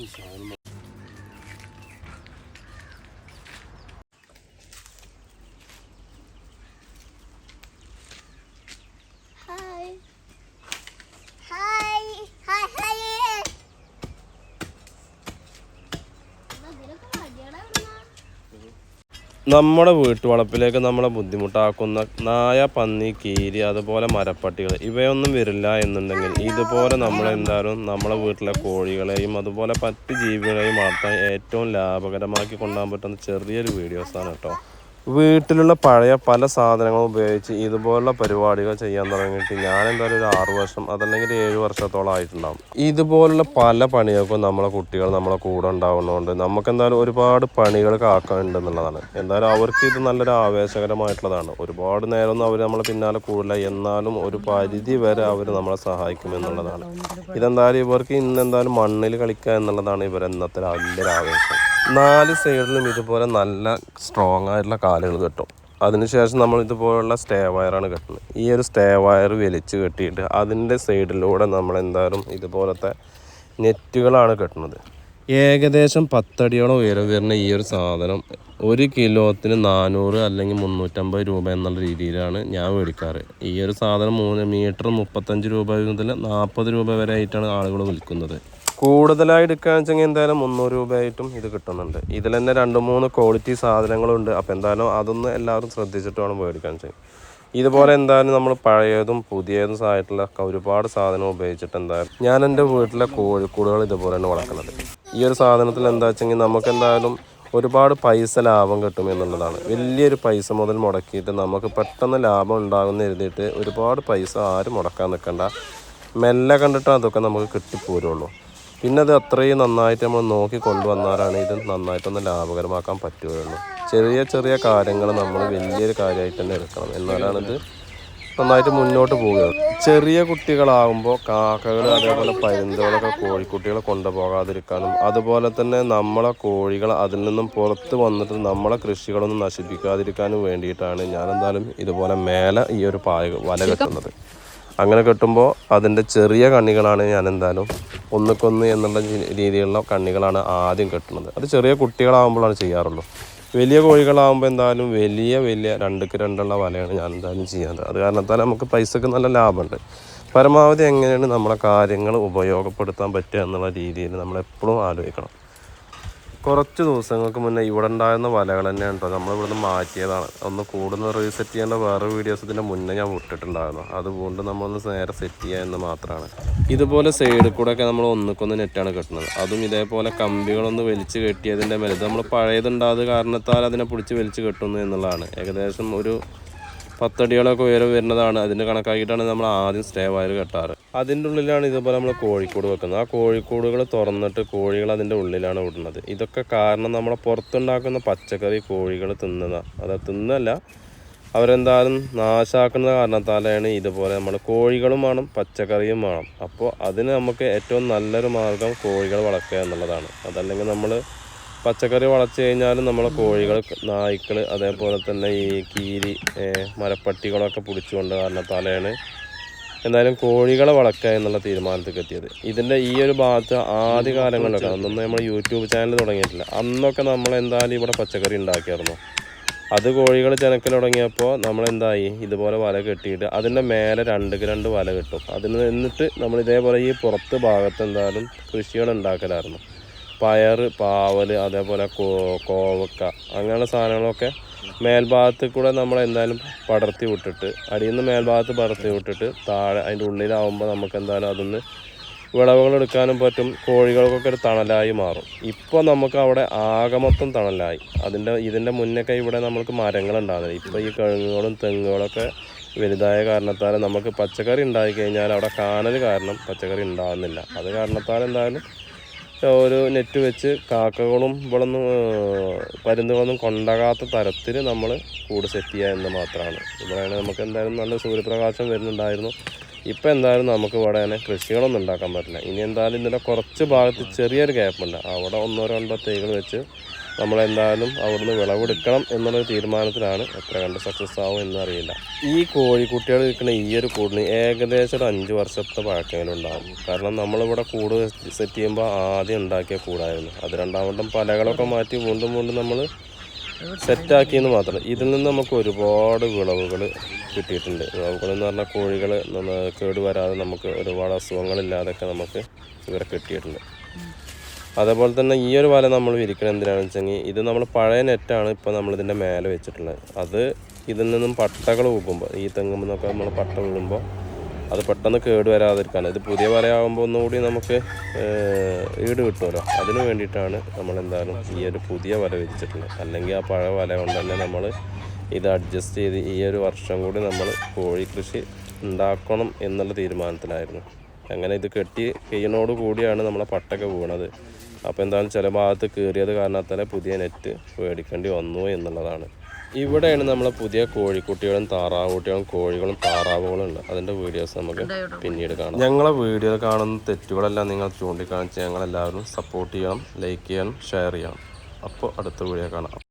你起来了吗 നമ്മുടെ വീട്ടുവളപ്പിലേക്ക് നമ്മളെ ബുദ്ധിമുട്ടാക്കുന്ന നായ പന്നി കീരി അതുപോലെ മരപ്പട്ടികൾ ഇവയൊന്നും വരില്ല എന്നുണ്ടെങ്കിൽ ഇതുപോലെ നമ്മൾ എന്തായാലും നമ്മളെ വീട്ടിലെ കോഴികളെയും അതുപോലെ മറ്റ് ജീവികളെയും വളർത്താൻ ഏറ്റവും ലാഭകരമാക്കി കൊണ്ടുപോകാൻ പറ്റുന്ന ചെറിയൊരു വീഡിയോസാണ് കേട്ടോ. വീട്ടിലുള്ള പഴയ പല സാധനങ്ങളും ഉപയോഗിച്ച് ഇതുപോലുള്ള പരിപാടികൾ ചെയ്യാൻ തുടങ്ങിയിട്ട് ഞാൻ എന്തായാലും ഒരു ആറു വർഷം അതല്ലെങ്കിൽ ഏഴ് വർഷത്തോളം ആയിട്ടുണ്ടാകും ഇതുപോലുള്ള പല പണികൾക്കും നമ്മളെ കുട്ടികൾ നമ്മളെ കൂടെ ഉണ്ടാവുന്നതുകൊണ്ട് നമുക്ക് എന്തായാലും ഒരുപാട് പണികൾ കാക്കാനുണ്ടെന്നുള്ളതാണ് എന്തായാലും അവർക്ക് ഇത് നല്ലൊരു ആവേശകരമായിട്ടുള്ളതാണ്. ഒരുപാട് നേരമൊന്നും അവർ നമ്മളെ പിന്നാലെ കൂടില്ല. എന്നാലും ഒരു പരിധി വരെ അവർ നമ്മളെ സഹായിക്കും എന്നുള്ളതാണ്. ഇതെന്തായാലും ഇവർക്ക് ഇന്ന് എന്തായാലും മണ്ണിൽ കളിക്കുക എന്നുള്ളതാണ് ഇവർ ഇന്നത്തെ വലിയൊരു ആവേശം. നാല് സൈഡിലും ഇതുപോലെ നല്ല സ്ട്രോങ് ആയിട്ടുള്ള കാലുകൾ കെട്ടും. അതിനുശേഷം നമ്മൾ ഇതുപോലുള്ള സ്റ്റേ വയറാണ് കെട്ടുന്നത്. ഈ ഒരു സ്റ്റേ വയർ വലിച്ച് കെട്ടിയിട്ട് അതിന്റെ സൈഡിലൂടെ നമ്മൾ എന്തായാലും ഇതുപോലത്തെ നെറ്റുകളാണ് കെട്ടുന്നത്. ഏകദേശം പത്തടിയോളം ഉയരം വരുന്ന ഈ ഒരു സാധനം ഒരു കിലോത്തിന് നാനൂറ് അല്ലെങ്കിൽ മുന്നൂറ്റമ്പത് രൂപ എന്നുള്ള രീതിയിലാണ് ഞാൻ മേടിക്കാറ്. ഈ ഒരു സാധനം മൂന്ന് മീറ്റർ മുപ്പത്തഞ്ച് രൂപ മുതൽ നാൽപ്പത് രൂപ വരെ ആയിട്ടാണ് ആളുകൾ വിൽക്കുന്നത്. കൂടുതലായി എടുക്കുകയാണെന്ന് എന്തായാലും മുന്നൂറ് രൂപയായിട്ടും ഇത് കിട്ടുന്നുണ്ട്. ഇതിൽ തന്നെ രണ്ട് മൂന്ന് ക്വാളിറ്റി സാധനങ്ങളുണ്ട്. അപ്പോൾ എന്തായാലും അതൊന്ന് എല്ലാവരും ശ്രദ്ധിച്ചിട്ട് വേണം മേടിക്കാൻ വെച്ചാൽ. ഇതുപോലെ എന്തായാലും നമ്മൾ പഴയതും പുതിയതും ആയിട്ടുള്ള ഒരുപാട് സാധനം ഉപയോഗിച്ചിട്ട് എന്തായാലും ഞാൻ എന്റെ വീട്ടിലെ കോഴിക്കൂടുകൾ ഇതുപോലെയാണ് വളർക്കുന്നത് ഈ ഒരു സാധനത്തിൽ എന്താ വെച്ചെങ്കിൽ നമുക്ക് എന്തായാലും ഒരുപാട് പൈസ ലാഭം കിട്ടും എന്നുള്ളതാണ്. വലിയൊരു പൈസ മുതൽ മുടക്കിയിട്ട് നമുക്ക് പെട്ടെന്ന് ലാഭം ഉണ്ടാകുന്ന എഴുതിയിട്ട് ഒരുപാട് പൈസ ആരും മുടക്കാൻ നിൽക്കണ്ട. മെല്ലെ കണ്ടിട്ട് അതൊക്കെ നമുക്ക് കിട്ടിപ്പോരുള്ളൂ. പിന്നെ അത് അത്രയും നന്നായിട്ട് നമ്മൾ നോക്കി കൊണ്ടുവന്നാലാണ് ഇത് നന്നായിട്ടൊന്ന് ലാഭകരമാക്കാൻ പറ്റുകയുള്ളൂ. ചെറിയ ചെറിയ കാര്യങ്ങൾ നമ്മൾ വലിയൊരു കാര്യമായിട്ട് തന്നെ എടുക്കണം. എന്നാലാണ് ഇത് നന്നായിട്ട് മുന്നോട്ട് പോവുകയുള്ളൂ ചെറിയ കുട്ടികളാകുമ്പോൾ കാക്കകൾ അതേപോലെ പരുന്തുകളൊക്കെ കോഴിക്കുട്ടികളെ കൊണ്ടുപോകാതിരിക്കാനും അതുപോലെ തന്നെ നമ്മളെ കോഴികൾ അതിൽ നിന്നും പുറത്ത് വന്നിട്ട് നമ്മളെ കൃഷികളൊന്നും നശിപ്പിക്കാതിരിക്കാനും വേണ്ടിയിട്ടാണ് ഞാൻ എന്തായാലും ഇതുപോലെ മേലെ ഈ ഒരു പായ വല കെട്ടുന്നത്. അങ്ങനെ കെട്ടുമ്പോൾ അതിന്റെ ചെറിയ കണ്ണികളാണ് ഞാൻ എന്തായാലും ഒന്നുക്കൊന്ന് എന്നുള്ള രീതിയിലുള്ള കണ്ണികളാണ് ആദ്യം കെട്ടുന്നത്. അത് ചെറിയ കുട്ടികളാകുമ്പോഴാണ് ചെയ്യാറുള്ളൂ. വലിയ കോഴികളാകുമ്പോൾ എന്തായാലും വലിയ വലിയ രണ്ടുക്ക് രണ്ടുള്ള വലയാണ് ഞാൻ എന്തായാലും ചെയ്യുന്നത്. അത് കാരണത്താൽ നമുക്ക് പൈസക്ക് നല്ല ലാഭമുണ്ട്. പരമാവധി എങ്ങനെയാണ് നമ്മളെ കാര്യങ്ങൾ ഉപയോഗപ്പെടുത്താൻ പറ്റുക എന്നുള്ള രീതിയിൽ നമ്മളെപ്പോഴും ആലോചിക്കണം. കുറച്ച് ദിവസങ്ങൾക്ക് മുന്നേ ഇവിടെ ഉണ്ടായിരുന്ന വലകൾ തന്നെയാണ് കേട്ടോ. നമ്മൾ ഇവിടുന്ന് മാറ്റിയതാണ്. ഒന്ന് കൂടുതൽ റീസെറ്റ് ചെയ്യേണ്ട വേറെ വീഡിയോസ് ഇതിന്റെ മുന്നേ ഞാൻ വിട്ടിട്ടുണ്ടായിരുന്നു. അതുകൊണ്ട് നമ്മളൊന്ന് നേരെ സെറ്റ് ചെയ്യുക എന്ന് മാത്രമാണ് ഇതുപോലെ സൈഡിൽ കൂടെ ഒക്കെ നമ്മൾ ഒന്നുക്കൊന്ന് നെറ്റാണ് കെട്ടുന്നത്. അതും ഇതേപോലെ കമ്പികളൊന്ന് വലിച്ച് കെട്ടിയതിന്റെ മേലെ. നമ്മൾ പഴയതുണ്ടായത് കാരണത്താൽ അതിനെ പിടിച്ച് വലിച്ച് കെട്ടുന്നു എന്നുള്ളതാണ്. ഏകദേശം ഒരു പത്തടികളൊക്കെ ഉയരം വരുന്നതാണ്. അതിന്റെ കണക്കാക്കിയിട്ടാണ് നമ്മൾ ആദ്യം സ്റ്റേ വയർ കെട്ടാറ്. അതിന്റെ ഉള്ളിലാണ് ഇതുപോലെ നമ്മൾ കോഴിക്കൂട് വെക്കുന്നത്. ആ കോഴിക്കൂടുകൾ തുറന്നിട്ട് കോഴികൾ അതിന്റെ ഉള്ളിലാണ് വിടുന്നത്. ഇതൊക്കെ കാരണം നമ്മളെ പുറത്തുണ്ടാക്കുന്ന പച്ചക്കറി കോഴികൾ തിന്നുന്ന അത് തിന്നല്ല അവരെന്തായാലും നാശാക്കുന്ന കാരണത്താലാണ് ഇതുപോലെ നമ്മൾ കോഴികളും വേണം പച്ചക്കറിയും വേണം. അപ്പോൾ അതിന് നമുക്ക് ഏറ്റവും നല്ലൊരു മാർഗം കോഴികൾ വളർത്തുക എന്നുള്ളതാണ്. അതല്ലെങ്കിൽ നമ്മൾ പച്ചക്കറി വളച്ചു കഴിഞ്ഞാലും നമ്മളെ കോഴികൾ നായ്ക്കൾ അതേപോലെ തന്നെ ഈ കീരി മരപ്പട്ടികളൊക്കെ പിടിച്ചുകൊണ്ട് തലയാണ്. എന്തായാലും കോഴികളെ വളക്കുക എന്നുള്ള തീരുമാനത്തിലേക്ക് എത്തിയത്. ഇതിന്റെ ഈ ഒരു ഭാഗത്ത് ആദ്യ കാലങ്ങളിലൊക്കെ അന്നൊന്നും നമ്മൾ യൂട്യൂബ് ചാനൽ തുടങ്ങിയിട്ടില്ല. അന്നൊക്കെ നമ്മൾ എന്തായാലും ഇവിടെ പച്ചക്കറി ഉണ്ടാക്കിയായിരുന്നു. അത് കോഴികൾ ചെനക്കൽ തുടങ്ങിയപ്പോൾ നമ്മൾ എന്തായി? ഇതുപോലെ വല കെട്ടിയിട്ട് അതിന്റെ മേലെ രണ്ട് രണ്ട് വല കെട്ടും. അതിന് എന്നിട്ട് നമ്മൾ ഇതേപോലെ ഈ പുറത്ത് ഭാഗത്ത് എന്തായാലും കൃഷികൾ ഉണ്ടാക്കലായിരുന്നു. പയർ പാവൽ അതേപോലെ കോവക്ക അങ്ങനെയുള്ള സാധനങ്ങളൊക്കെ മേൽഭാഗത്ത് കൂടെ നമ്മൾ എന്തായാലും പടർത്തി വിട്ടിട്ട് അടിയിൽ നിന്ന് മേൽഭാഗത്ത് പടർത്തി വിട്ടിട്ട് താഴെ അതിന്റെ ഉള്ളിലാവുമ്പോൾ നമുക്ക് എന്തായാലും അതൊന്ന് വിളവുകൾ എടുക്കാനും പറ്റും. കോഴികൾക്കൊക്കെ ഒരു തണലായി മാറും. ഇപ്പോൾ നമുക്ക് അവിടെ ആകെ മൊത്തം തണലായി. അതിന്റെ ഇതിന്റെ മുന്നൊക്കെ ഇവിടെ നമുക്ക് മരങ്ങളുണ്ടാകുന്നത് ഇപ്പോൾ ഈ കിഴങ്ങുകളും തെങ്ങുകളൊക്കെ വലുതായ കാരണത്താൽ നമുക്ക് പച്ചക്കറി ഉണ്ടായി കഴിഞ്ഞാൽ അവിടെ കാനൽ കാരണം പച്ചക്കറി ഉണ്ടാകുന്നില്ല അത് കാരണത്താൽ എന്തായാലും ഒരു നെറ്റ് വെച്ച് കാക്കകളും ഇവിടൊന്നും പരുന്തുകളൊന്നും കൊണ്ടാകാത്ത തരത്തിൽ നമ്മൾ കൂട് സെറ്റ് ചെയ്യുക എന്ന് മാത്രമാണ്. ഇവിടെയാണ് നമുക്ക് എന്തായാലും നല്ല സൂര്യപ്രകാശം വരുന്നുണ്ടായിരുന്നു. ഇപ്പം എന്തായാലും നമുക്ക് ഇവിടെ തന്നെ കൃഷികളൊന്നും ഉണ്ടാക്കാൻ പറ്റില്ല. ഇനി എന്തായാലും ഇതിന്റെ കുറച്ച് ഭാഗത്ത് ചെറിയൊരു ഗ്യാപ്പുണ്ട് അവിടെ ഒന്നോ രണ്ടോ തൈകൾ വെച്ച് നമ്മളെന്തായാലും അവിടുന്ന് വിളവെടുക്കണം എന്നുള്ളൊരു തീരുമാനത്തിലാണ് എത്ര കണ്ട് സക്സസ് ആവും എന്നറിയില്ല ഈ കോഴിക്കുട്ടികൾ നിൽക്കുന്ന ഈ ഒരു കൂടിന് ഏകദേശം ഒരു അഞ്ച് വർഷത്തെ പഴക്കമെങ്കിലും ഉണ്ടാകും കാരണം നമ്മളിവിടെ കൂട് സെറ്റ് ചെയ്യുമ്പോൾ ആദ്യം ഉണ്ടാക്കിയ കൂടായിരുന്നു. അത് രണ്ടാമതും പലകളൊക്കെ മാറ്റി വീണ്ടും വീണ്ടും നമ്മൾ സെറ്റാക്കിയെന്ന് മാത്രം. ഇതിൽ നിന്ന് നമുക്ക് ഒരുപാട് വിളവുകൾ കിട്ടിയിട്ടുണ്ട്. വിളവുകൾ എന്ന് പറഞ്ഞാൽ കോഴികൾ കേടുവരാതെ നമുക്ക് ഒരുപാട് അസുഖങ്ങളില്ലാതൊക്കെ നമുക്ക് ഇവരെ കിട്ടിയിട്ടുണ്ട്. അതേപോലെ തന്നെ ഈ ഒരു വല നമ്മൾ വിരിക്കണം എന്തിനാണെന്ന് വെച്ചെങ്കിൽ ഇത് നമ്മൾ പഴയ നെറ്റാണ് ഇപ്പോൾ നമ്മളിതിന്റെ മേലെ വെച്ചിട്ടുള്ളത്. അത് ഇതിൽ നിന്നും പട്ടകൾ ഊക്കുമ്പോൾ ഈ തെങ്ങുമ്പോൾ നിന്നൊക്കെ നമ്മൾ പട്ട വീഴുമ്പോൾ അത് പെട്ടെന്ന് കേട് വരാതിരിക്കാൻ ഇത് പുതിയ വലയാകുമ്പോൾ ഒന്നുകൂടി നമുക്ക് ഈട് കിട്ടുമല്ലോ. അതിന് വേണ്ടിയിട്ടാണ് നമ്മൾ എന്തായാലും ഈ ഒരു പുതിയ വല വിരിച്ചിട്ടുള്ളത്. അല്ലെങ്കിൽ ആ പഴയ വല കൊണ്ട് തന്നെ നമ്മൾ ഇത് അഡ്ജസ്റ്റ് ചെയ്ത് ഈ ഒരു വർഷം കൂടി നമ്മൾ കോഴി കൃഷി ഉണ്ടാക്കണം എന്നുള്ള തീരുമാനത്തിലായിരുന്നു. അങ്ങനെ ഇത് കെട്ടി കഴിയുന്നതോട് കൂടിയാണ് നമ്മളെ പട്ടൊക്കെ വീണത്. അപ്പോൾ എന്തായാലും ചില ഭാഗത്ത് കയറിയത് കാരണത്താൽ പുതിയ നെറ്റ് മേടിക്കേണ്ടി വന്നു എന്നുള്ളതാണ്. ഇവിടെയാണ് നമ്മളെ പുതിയ കോഴിക്കുട്ടികളും താറാവുകുട്ടികളും കോഴികളും താറാവുകളും ഉണ്ട്. അതിന്റെ വീഡിയോസ് നമുക്ക് പിന്നീട് കാണാം. ഞങ്ങളെ വീഡിയോ കാണുന്ന തെറ്റുകളെല്ലാം നിങ്ങൾ ചൂണ്ടിക്കാണിച്ച് ഞങ്ങളെല്ലാവരും സപ്പോർട്ട് ചെയ്യണം ലൈക്ക് ചെയ്യണം ഷെയർ ചെയ്യണം. അപ്പോൾ അടുത്ത വീഡിയോ കാണാം.